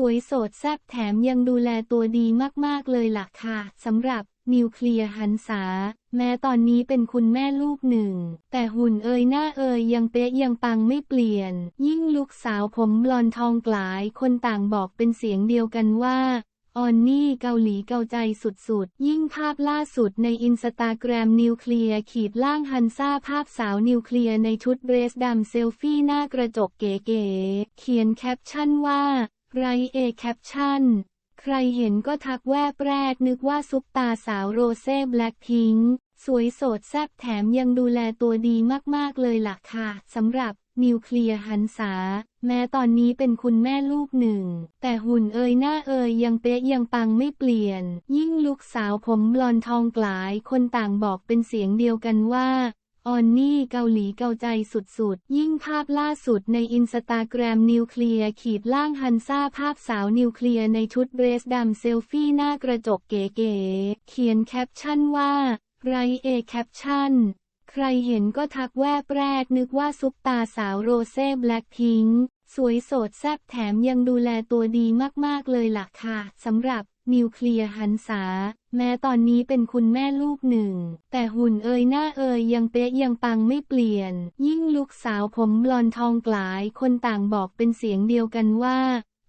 สวยโสดแซบแถมยังดูแลตัวดีมากๆเลยล่ะค่ะสำหรับนิวเคลียร์หันษา แม้ตอนนี้เป็นคุณแม่ลูกหนึ่ง แต่หุ่นเอยหน้าเอยยังเป๊ะยังปังไม่เปลี่ยน ยิ่งลูกสาวผมบลอนทองกลาย คนต่างบอกเป็นเสียงเดียวกันว่าออนนี่เกาหลีเกาใจสุดๆ ยิ่งภาพล่าสุดในอินสตาแกรมนิวเคลียร์ขีดล่างฮันซ่าภาพสาวนิวเคลียร์ในชุดเดรสดำเซลฟี่หน้ากระจกเก๋ๆเขียนแคปชั่นว่า ไรเอแคปชั่น ใครเห็นก็ทักแวบแรกนึกว่าซุปตาสาวโรเซ่แบล็คพิงค์สวยโสดแซ่บแถมยังดูแลตัวดีมาก ๆ เลยล่ะค่ะสำหรับนิวเคลียร์หันษา แม้ตอนนี้เป็นคุณแม่ลูกหนึ่ง แต่หุ่นเอยหน้าเอยยังเป๊ะยังปังไม่เปลี่ยน ยิ่งลูกสาวผมบลอนทองกลายคนต่างบอกเป็นเสียงเดียวกันว่า ออนนี่เกาหลีเกาใจสุดๆ ยิ่งภาพล่าสุดในอินสตาแกรมนิวเคลียร์ขีดล่างฮันซ่าภาพสาวนิวเคลียร์ในชุดเดรสดำเซลฟี่หน้ากระจกเก๋ๆเขียนแคปชั่นว่า ไรเอแคปชั่น ใครเห็นก็ทักแวบแรกนึกว่าซุปตาสาวโรเซ่แบล็คพิงสวยโสดแซบแถมยังดูแลตัวดีมากๆเลยล่ะค่ะสำหรับ นิวเคลียร์หันษา แม้ตอนนี้เป็นคุณแม่ลูกหนึ่ง แต่หุ่นเอยหน้าเอยยังเป๊ะยังปังไม่เปลี่ยน ยิ่งลูกสาวผมบลอนทองกลาย คนต่างบอกเป็นเสียงเดียวกันว่า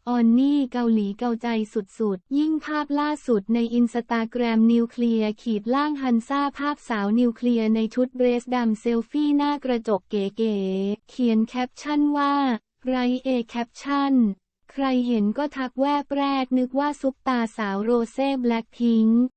ออนนี่เกาหลีเกาใจสุดๆ ยิ่งภาพล่าสุดในอินสตาแกรมนิวเคลียร์ขีดล่างฮันซ่าภาพสาวนิวเคลียร์ในชุดเดรสดำเซลฟี่หน้ากระจกเก๋ๆ เขียนแคปชั่นว่า ไรเอแคปชั่น ใครเห็นก็ทักแวบแรกนึกว่าซุปตาสาวโรเซ่แบล็คพิงค์